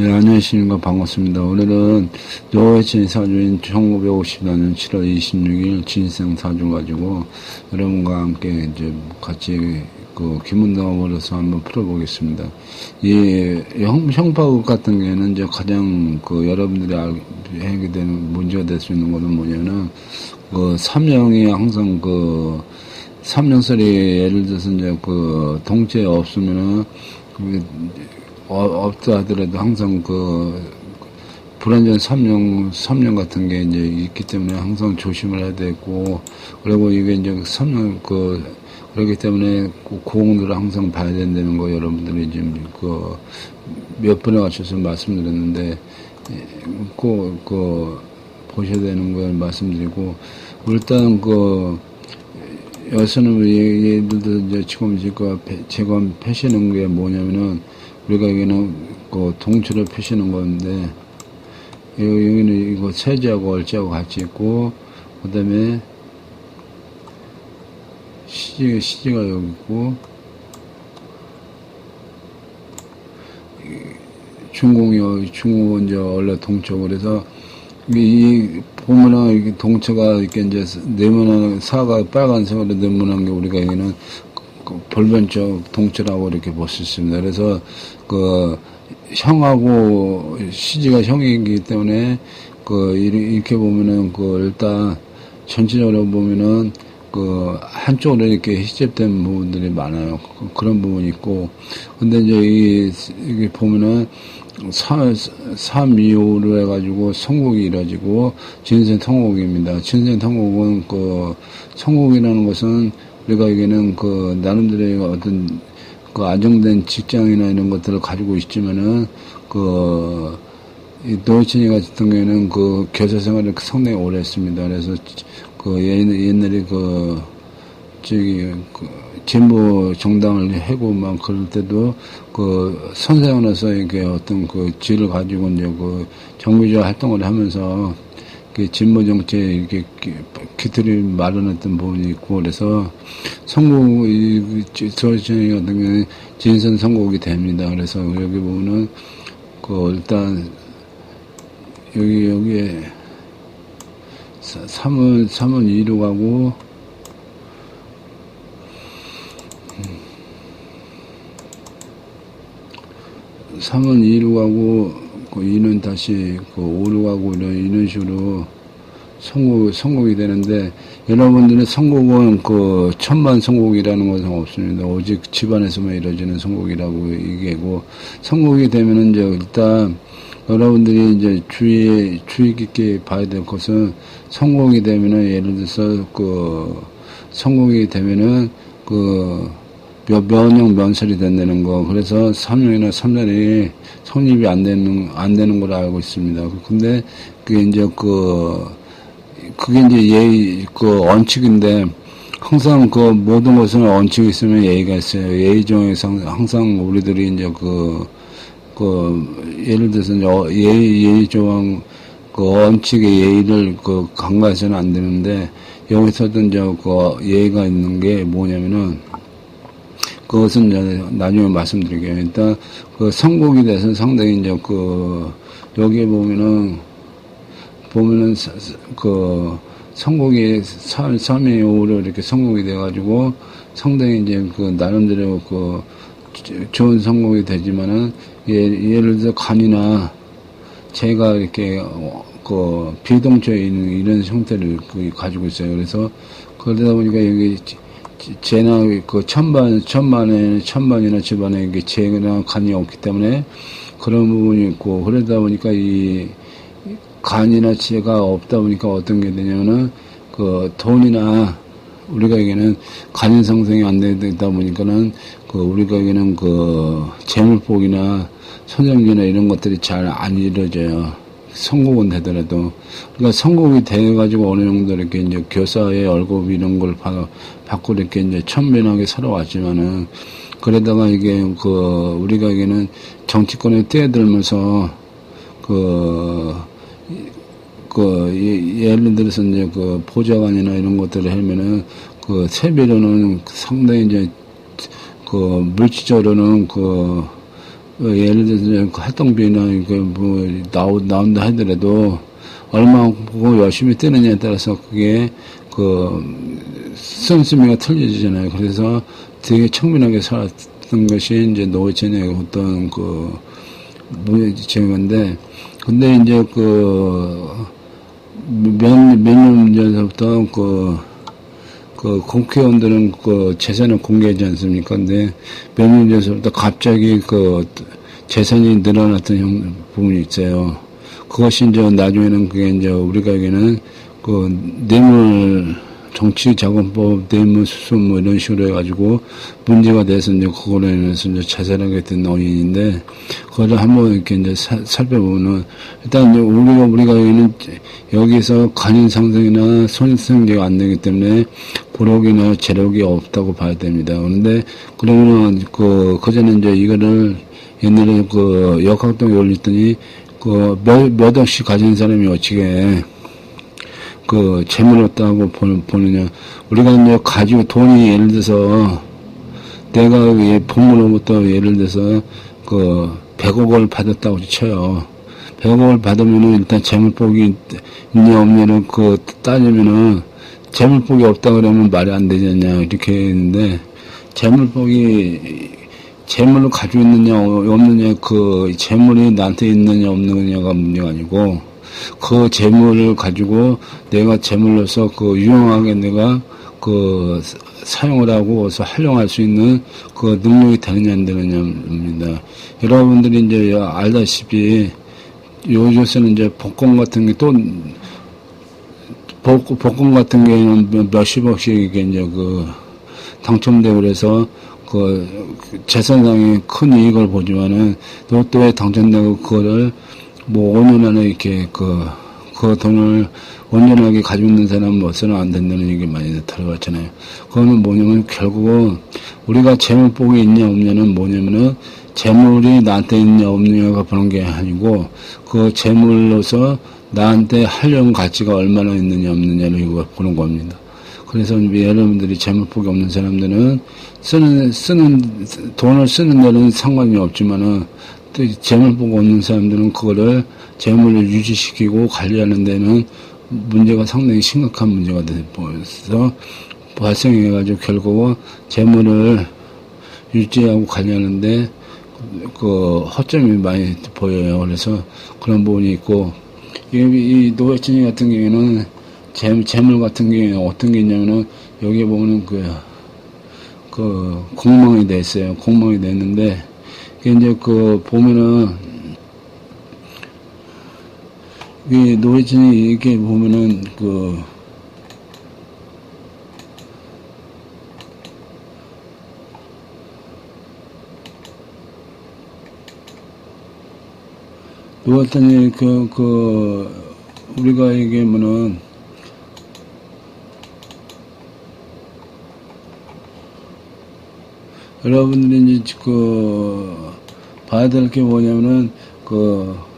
네, 안녕하십니까. 반갑습니다. 오늘은 노회진 사주인 1954년 7월 26일 진생 사주 가지고 여러분과 함께 이제 같이 그 기문동업으로서 한번 풀어보겠습니다. 이 형, 형파국 같은 경우에는 이제 가장 그 여러분들이 알게 되는 문제가 될 수 있는 것은 뭐냐면 그 삼형이 항상 그 삼형설이 예를 들어서 이제 그 동체 없으면은 그 어, 없다 하더라도 항상 그 불안전 3년, 3년 같은 게 이제 있기 때문에 항상 조심을 해야 되고, 그리고 이게 이제 3년, 그, 그렇기 때문에 고공들을 항상 봐야 된다는 거 여러분들이 지금 그, 몇 번에 맞춰서 말씀드렸는데, 꼭, 그, 보셔야 되는 걸 말씀드리고, 일단 그, 예를 들어 이제 지금 제가, 제가 패시는 게 뭐냐면은, 우리가 여기는 그 동치를 펴시는 건데 여기는 이거 세제하고 얼제하고 같이 있고 그 다음에 시지, 시지가 여기 있고 중공이 중공은 이제 원래 동초 그래서 이 보면은 이게 동체가 이렇게 이제 네모난 사가 빨간색으로 네모난 게 우리가 여기는 그 볼변적 동체라고 이렇게 볼 수 있습니다. 그래서 그 형하고 시지가 형이기 때문에 그 이렇게 보면은 그 일단 전체적으로 보면은 그 한쪽으로 이렇게 희접된 부분들이 많아요. 그런 부분이 있고 근데 이제 이 이게 보면은 3, 3, 2, 5로 해가지고 성곡이 이루어지고 진생 성곡입니다. 진생 성곡은 그 성곡이라는 것은 우리가 여기는 그 나름대로의 어떤 그 안정된 직장이나 이런 것들을 가지고 있지만은 그 노이친이 같은 경우에는 그 교사 생활을 상당히 오래 했습니다. 그래서 그 옛날에 그 저기 그 진보 정당을 해고 막 그럴 때도 그 선생으로서 이게 어떤 그 지를 가지고 이제 그 정부적 활동을 하면서 그 진보 정치에 이렇게 기틀을 마련했던 부분이 있고 그래서 선곡 저희 같은 경우는 진선 선곡이 됩니다. 그래서 여기 보면은 그 일단 여기 여기에 3은 3은 2로 가고 3은 2로 가고 그 2는 다시 그 5로 가고 이런, 식으로 선곡, 선곡이 되는데 여러분들은 선곡은 그 천만 선곡이라는 것은 없습니다. 오직 집안에서만 이루어지는 선곡이라고 얘기하고 선곡이 되면은 이제 일단 여러분들이 이제 주의 주의 깊게 봐야 될 것은 성공이 되면은 예를 들어서 그 성공이 되면은 그 면역 면설이 된다는 거. 그래서 3년이나 3년이 성립이 안 되는, 안 되는 걸 알고 있습니다. 근데 그게 이제 그, 그게 이제 예의, 그 원칙인데, 항상 그 모든 것은 원칙이 있으면 예의가 있어요. 예의 중에서 항상 우리들이 이제 그, 그, 예를 들어서 이제 어, 예의, 예의 조항, 그 원칙의 예의를 그 강가해서는 안 되는데, 여기서도 이제 그 예의가 있는 게 뭐냐면은, 그것은 나중에 말씀드릴게요. 일단 그 선곡이 돼서 상당히 이제 그 여기에 보면은 보면은 그 선곡이 3, 3의 5로 이렇게 선곡이 돼가지고 상당히 이제 그 나름대로 그 좋은 선곡이 되지만은 예, 예를 들어 간이나 제가 이렇게 그 비동처에 있는 이런 형태를 그 가지고 있어요. 그래서 그러다 보니까 여기 재나 그 천반 천만에 천만이나 집안에 이게 재나 간이 없기 때문에 그런 부분이 있고 그러다 보니까 이 간이나 재가 없다 보니까 어떤 게 되냐면은 그 돈이나 우리가 여기는 간인 상승이 안 되다 보니까는 그 우리가 여기는 그 재물복이나 선정기나 이런 것들이 잘 안 이루어져요. 성공은 되더라도 그러니까 성공이 돼가지고 어느 정도 이렇게 이제 교사의 월급 이런 걸 받, 받고 이렇게 이제 천변하게 살아왔지만은. 그러다가 이게 그 우리가 여기는 정치권에 뛰어들면서 그, 그, 예를 들어서 이제 그 보좌관이나 이런 것들을 하면은 그 세비로는 상당히 이제 그 물질적으로는 그 어, 예를 들어서 그 활동비나 그뭐 나오 나온다 하더라도 얼마고 열심히 뜨느냐에 따라서 그게 그 씀씀이가 틀려지잖아요. 그래서 되게 청민하게 살았던 것이 이제 노회찬의 어떤 그 무예지체인데 근데 이제 그몇몇년 전부터 그, 그 국회의원들은 그 재산을 공개하지 않습니까? 근데 몇 년 전부터 갑자기 그 재산이 늘어났던 형, 부분이 있어요. 그것이 이제 나중에는 그게 이제 우리가 여기는 그 뇌물 정치 자금법 뇌물수수 뭐 이런 식으로 해가지고 문제가 돼서 이제 그거로 인해서 이제 자살하게 된 원인인데 그거를 한번 이렇게 이제 사, 살펴보면은 일단 이제 우리가 우리가 여기는 여기서 간인 상승이나 손상제가 안 되기 때문에 보력이나 재력이 없다고 봐야 됩니다. 그런데 그러면은 그 그전에 이제 이거를 옛날에 그 역학동에 올렸더니 그 몇, 몇 억씩 가진 사람이 어찌게 그 재물 없다고 보느냐. 우리가 이제 가지고 돈이 예를 들어서 내가 부모로부터 예를 들어서 그 100억을 받았다고 쳐요. 100억을 받으면은 일단 재물복이 있냐 없냐를 그 따지면은 재물복이 없다 그러면 말이 안 되지 않냐 이렇게 했는데 재물복이 재물을 가지고 있느냐 없느냐 그 재물이 나한테 있느냐 없느냐가 문제가 아니고 그 재물을 가지고 내가 재물로서 그 유용하게 내가 그 사용을 하고 어서 활용할 수 있는 그 능력이 되느냐 안 되느냐입니다. 여러분들이 이제 알다시피 요즘에는 이제 복권 같은 게 또 복권 같은 경우는 몇십억씩 이게 이제 그 당첨되고 그래서 그 재산상의 큰 이익을 보지만은 로또에 당첨되고 그거를 뭐 5년 안에 이렇게 그, 그 돈을 온전하게 가지고 있는 사람은 없어는 안 된다는 얘기 많이 들어봤잖아요. 그거는 뭐냐면 결국은 우리가 재물 복이 있냐 없냐는 뭐냐면은 재물이 나한테 있냐 없냐가 보는 게 아니고 그 재물로서 나한테 하려는 가치가 얼마나 있느냐 없느냐를 이거 보는 겁니다. 그래서 여러분들이 재물복이 없는 사람들은 쓰는 쓰는 돈을 쓰는 데는 상관이 없지만은 또 재물복 없는 사람들은 그거를 재물을 유지시키고 관리하는 데는 문제가 상당히 심각한 문제가 돼서 발생해가지고 결국은 재물을 유지하고 관리하는데 그 허점이 많이 보여요. 그래서 그런 부분이 있고 이, 이 노회천이 같은 경우에는 재, 재물 같은 경우에 어떤 게 있냐면은 여기에 보면은 그, 그 공망이 돼 있어요. 공망이 돼 있는데 이제 그 보면은 이 노회진이 이렇게 보면은 그 노회진이 그, 그, 우리가 얘기하면은 여러분들이 이제 그 봐야 될 게 뭐냐면은 그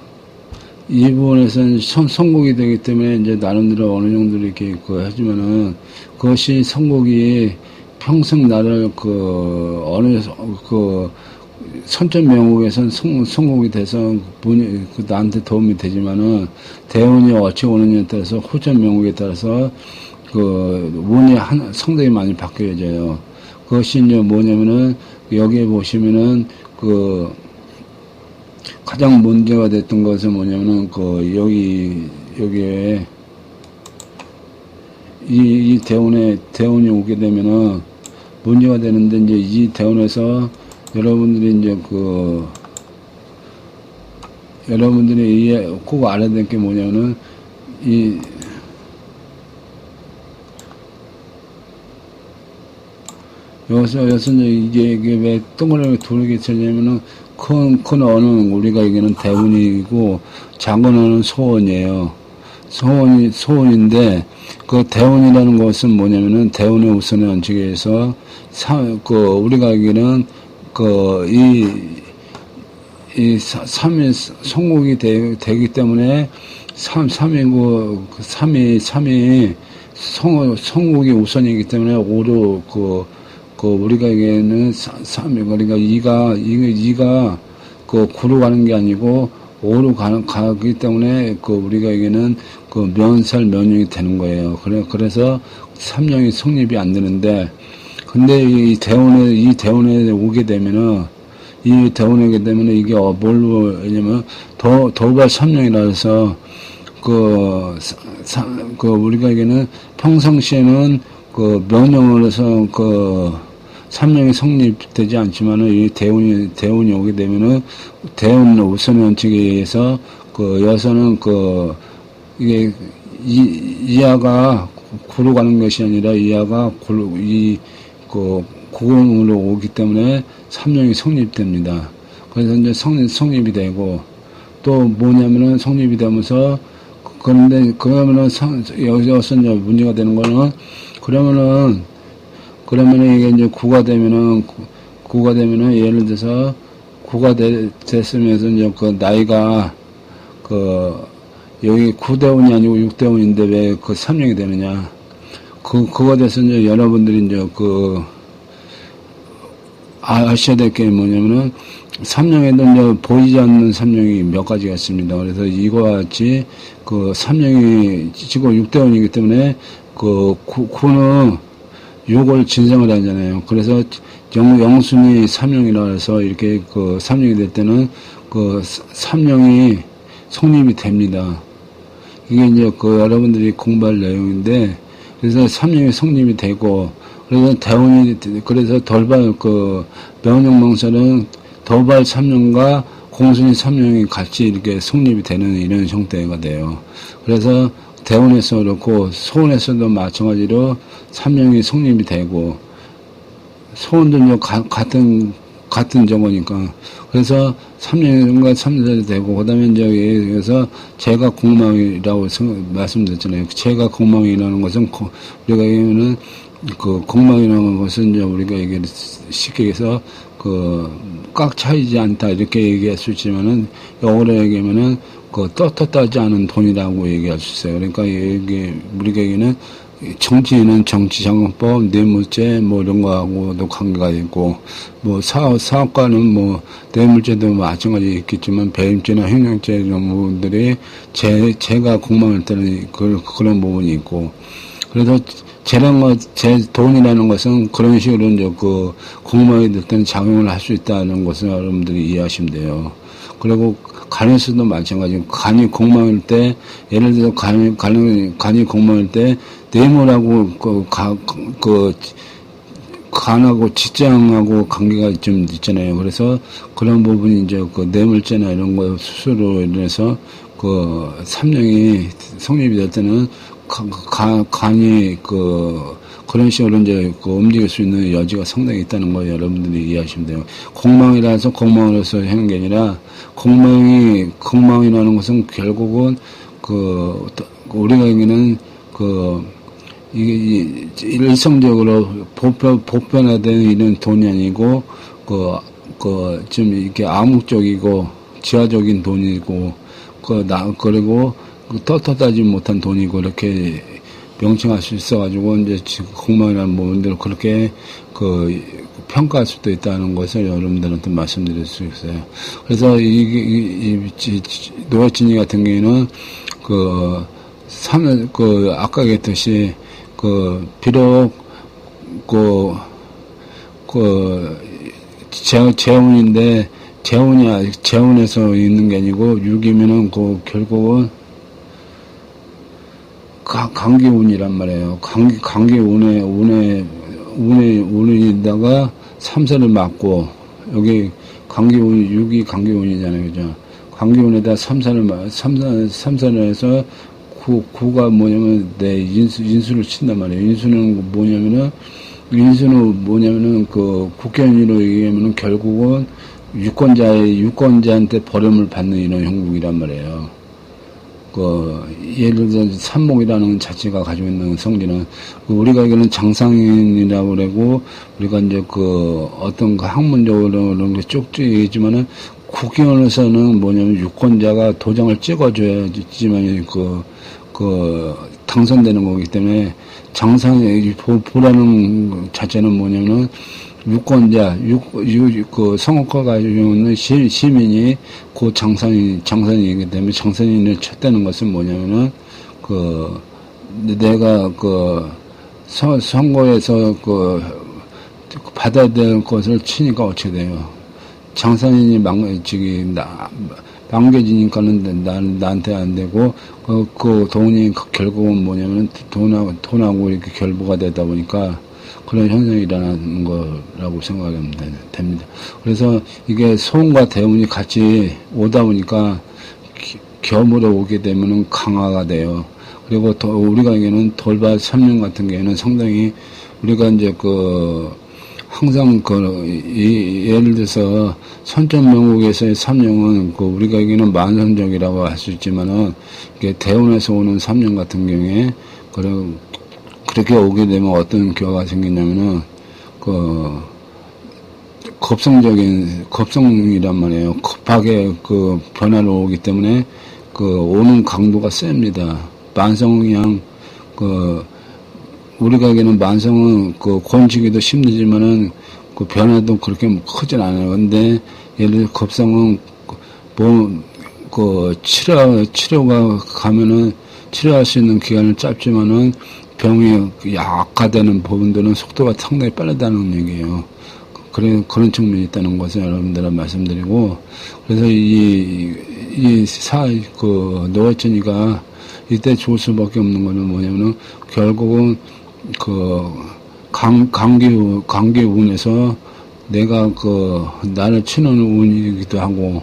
이 부분에서는 성공이 되기 때문에 이제 나름대로 어느 정도 이렇게 그 하지만은 그것이 성공이 평생 나를 그 어느 그 선천 명곡에선 성, 성공이 돼서 문이 그 나한테 도움이 되지만은 대운이 어찌 오느냐에 따라서 호전 명곡에 따라서 그 운이 한, 상당히 많이 바뀌어져요. 그것이 뭐냐면은 여기에 보시면은 그 가장 문제가 됐던 것은 뭐냐면은 그 여기 여기에 이, 이 대원에 대원이 오게 되면은 문제가 되는데 이제 이 대원에서 여러분들이 이제 그 여러분들이 이해 꼭 알아야 될 게 뭐냐면은 이 여기서, 여기서 이제 이게 왜 동그라미 돌게 되냐면은 큰, 큰 어는 우리가 얘기하는 대운이고 작은 어는 소원이에요. 소원이, 소원인데 그 대운이라는 것은 뭐냐면은 대운의 우선의 원칙에서 사, 그 우리가 얘기는 그 이, 이 삼이 성공이 되, 되기 때문에 삼, 삼이고, 그 삼이, 삼이 성, 성국이 우선이기 때문에 오로 그, 그 우리가 얘기하는 삼, 그러니까 이가 이가 그그 구로 가는 게 아니고 오로 가는 가기 때문에 그 우리가에게는 그 면살 면역이 되는 거예요. 그래 그래서 삼령이 성립이 안 되는데 근데 이 대원에 이 대원에 오게 되면은 이 대원에 오게 되면은 이게 어, 뭘로 왜냐면 더 도발 삼령이라서 그, 사, 그 우리가에게는 평상시에는 그 면역으로서 그 삼령이 성립되지 않지만은 이 대운이 대운이 오게 되면은 대운 우선 원칙에 의해서 그 여서는 그 이게 이 이하가 구로 가는 것이 아니라 이하가 구로 이그 고공으로 오기 때문에 삼령이 성립됩니다. 그래서 이제 성, 성립이 되고 또 뭐냐면은 성립이 되면서 그런데 그러면은 성, 여기서 문제가 되는 거는 그러면은 그러면은 이게 이제 구가 되면은 구, 가 되면은 예를 들어서 구가 되, 됐으면서 이제 그 나이가 그 여기 구대원이 아니고 육대원인데 왜그 삼령이 되느냐 그 그거 돼서 이제 여러분들이 이제 그 아셔야 될 게 뭐냐면은 삼령에도 이제 보이지 않는 삼령이 몇 가지가 있습니다. 그래서 이와 같이 그 삼령이 지금 육대원이기 때문에 그 구, 구는 육을 진성을 하잖아요. 그래서 영, 영순이 삼령이라 해서 이렇게 그 삼령이 될 때는 그 삼령이 성립이 됩니다. 이게 이제 그 여러분들이 공부할 내용인데 그래서 삼령이 성립이 되고 그래서 대원이 그래서 돌발 그 명령망설은 도발 삼령과 공순이 삼령이 같이 이렇게 성립이 되는 이런 형태가 돼요. 그래서 대원에서 그렇고 소원에서도 마찬가지로 삼령이 성립이 되고 소원도 같은 같은 정어니까 그래서 삼령과 삼년이 되고 그다음에 이제 여기서 제가 공망이라고 말씀드렸잖아요. 제가 공망이라는 것은 우리가 얘기하면은 그 공망이라는 것은 이제 우리가 얘기를 쉽게 해서 그 꽉 차이지 않다 이렇게 얘기할 수 있지만은 영어로 얘기하면은 그 떳떳하지 않은 돈이라고 얘기할 수 있어요. 그러니까 이게 우리가 얘기는 정치인은 정치자금법, 뇌물죄 뭐 이런 거하고도 관계가 있고 뭐 사업 사업가는 뭐 뇌물죄도 마찬가지 있겠지만 배임죄나 횡령죄 이런 부분들이 제 제가 공망할 때는 그 그런 부분이 있고 그래서 재량 제 돈이라는 것은 그런 식으로 이제 그 공무원이 될 때는 작용을 할 수 있다는 것을 여러분들이 이해하시면 돼요. 그리고 간에서도 마찬가지고 간이 공망일 때 예를 들어 간이 간이 간이 공망일 때 뇌물하고 그, 가, 그 간하고 직장하고 관계가 좀 있잖아요. 그래서 그런 부분이 이제 그 뇌물죄나 이런 거 수수로 인해서 그 삼령이 성립이 될 때는 가, 간이 그 그런 식으로 이제 그 움직일 수 있는 여지가 상당히 있다는 거 여러분들이 이해하시면 돼요. 공망이라서 공망으로서 하는 게 아니라 공망이 공망이라는 것은 결국은 그 우리가 얘기는 그 이게 일성적으로 보편 보편화된 이런 돈이 아니고 그 그 좀 이렇게 암묵적이고 지하적인 돈이고 그 나 그리고 그 떳떳하지 못한 돈이고 이렇게 명칭할 수 있어가지고 이제 지금 공무원이라는 부분들을 그렇게 그 평가할 수도 있다는 것을 여러분들한테 말씀드릴 수 있어요. 그래서 이, 이, 이, 노아진이 같은 경우에는 그, 삼, 그, 아까 얘기했듯이 그, 비록 그, 그, 재, 재운인데 재운이 아직 재운에서 있는 게 아니고 6이면은 그 결국은 강기운이란 말이에요. 강기, 강기 운에, 운에, 운에, 운에다가 삼선을 맞고, 여기 강기운, 6이 강기운이잖아요. 그죠? 강기운에다 삼선을, 삼선, 삼선을 해서 구, 구가 뭐냐면 내 인수, 인수를 친단 말이에요. 인수는 뭐냐면은, 인수는 뭐냐면은 그 국회의원으로 얘기하면은 결국은 유권자의, 유권자한테 버림을 받는 이런 형국이란 말이에요. 그 예를 들어 삼목이라는 자체가 가지고 있는 성질은 그 우리가 이거는 장상인이라고 그러고 우리가 이제 그 어떤 그 학문적으로 그런 게 쪽지 얘기지만은 국회의원에서는 뭐냐면 유권자가 도장을 찍어줘야지만 그, 그, 당선되는 거기 때문에 장상의 보라는 자체는 뭐냐면은 유권자, 유, 유, 그 선거권 가지고 있는 시, 시민이 그 장선인, 장선인이기 때문에 장선인을 쳤다는 것은 뭐냐면은 그 내가 그 선, 선거에서 그 받아야 될 것을 치니까 어떻게 돼요? 장선인이 망, 저기, 나, 망개지니까는 나, 나한테 안 되고, 그, 그 돈이 그 결국은 뭐냐면 돈하고, 돈하고 이렇게 결부가 되다 보니까 그런 현상이 일어나는 거라고 생각하면 되- 됩니다. 그래서 이게 소음과 대운이 같이 오다 보니까 기- 겸으로 오게 되면은 강화가 돼요. 그리고 더 우리가 이게는 돌발 삼령 같은 경우에는 상당히 우리가 이제 그 항상 그 이, 예를 들어서 선전명국에서의 삼령은 그 우리가 여기는 만성적이라고 할 수 있지만은 이게 대원에서 오는 삼령 같은 경우에 그런 그렇게 오게 되면 어떤 결과가 생기냐면은 그 급성적인 급성이란 말이에요. 급하게 그 변화를 오기 때문에 그 오는 강도가 셉니다. 만성양 그 우리가 얘기하는 만성은 그 권치기도 힘들지만은 그 변화도 그렇게 크진 않아요. 근데 예를 들어 급성은 뭐 그 치료 치료가 가면은 치료할 수 있는 기간은 짧지만은 병이 약화되는 부분들은 속도가 상당히 빠르다는 얘기예요. 그래, 그런 측면이 있다는 것을 여러분들한테 말씀드리고, 그래서 이, 이 사, 그, 노회천이가 이때 좋을 수밖에 없는 거는 뭐냐면은, 결국은 그, 강, 강기, 강기 운에서 내가 그, 나를 치는 운이기도 하고,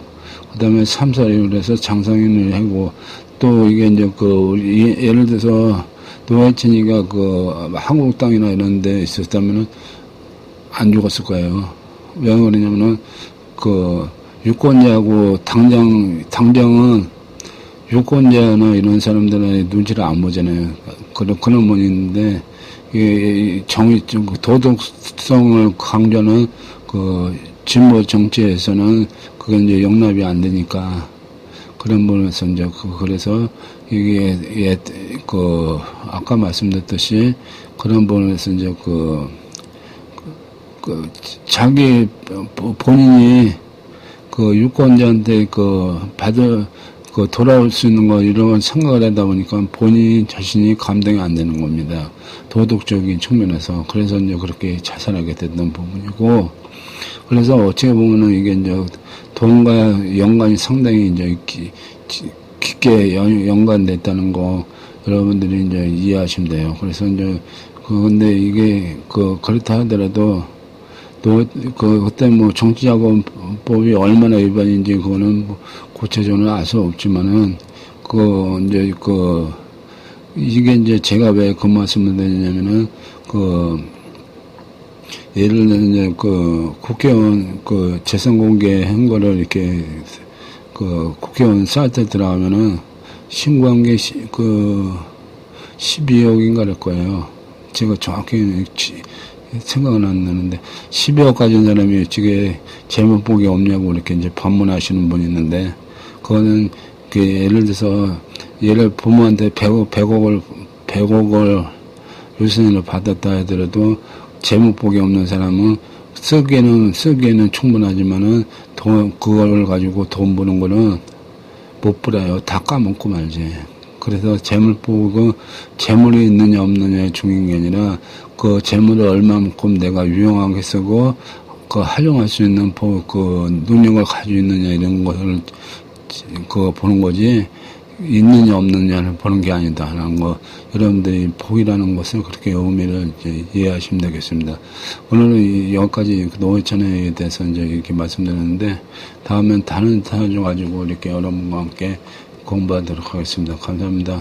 그 다음에 삼사리를 해서 장상인을 하고, 또 이게 이제 그, 예를 들어서, 노회천이가 그, 한국 땅이나 이런 데 있었다면은, 안 죽었을 거예요. 왜 그러냐면은 그 유권자하고 당장 당장은 유권자나 이런 사람들의 눈치를 안 보잖아요. 그런 그런 분 있는데 이 정의 도덕성을 강조하는 그 진보 정치에서는 그게 이제 용납이 안 되니까 그런 부분에서 이제 그 그래서 이게 예, 그 아까 말씀드렸듯이 그런 부분에서 이제 그 그 자기 본인이 그 유권자한테 그 받을 그 돌아올 수 있는 거 이런 걸 생각을 하다 보니까 본인 자신이 감당이 안 되는 겁니다. 도덕적인 측면에서 그래서 이제 그렇게 자살하게 됐던 부분이고 그래서 어떻게 보면은 이게 이제 돈과 연관이 상당히 이제 깊게 연, 연관됐다는 거 여러분들이 이제 이해하시면 돼요. 그래서 이제 그 근데 이게 그 그렇다 하더라도 또, 그, 그때 뭐 정치자금법이 얼마나 위반인지 그거는 뭐 구체적으로는 알수 없지만은, 그, 이제 그, 이게 이제 제가 왜 그 말씀을 드리냐면은, 그, 예를 들어 이제 그 국회의원 그 재산 공개한 거를 이렇게 그 국회의원 사이트에 들어가면은 신고한 게 시, 그 12억인가 그럴 거예요. 제가 정확히 지- 생각은 안 나는데 12억 가진 사람이 지금 제목복이 없냐고 이렇게 이제 반문하시는 분이 있는데 그거는 그 예를 들어서 예를 부모한테 100억, 100억을 100억을 유선으로 받았다 하더라도 제목복이 없는 사람은 쓰기에는 쓰기에는 충분하지만은 돈 그걸 가지고 돈 버는 거는 못 벌어요. 다 까먹고 말지. 그래서 재물보고 재물이 있느냐 없느냐의 중요한 게 아니라 그 재물을 얼마만큼 내가 유용하게 쓰고 그 활용할 수 있는 보- 그 능력을 가지고 있느냐 이런 것을 그 보는 거지 있느냐 없느냐를 보는 게 아니다 하는 거 여러분들이 복이라는 것을 그렇게 의미를 이제 이해하시면 되겠습니다. 오늘은 이- 여기까지 그 노회찬에 대해서 이제 이렇게 말씀드렸는데 다음엔 다른 사주 가지고 이렇게 여러분과 함께 공부하도록 하겠습니다. 감사합니다.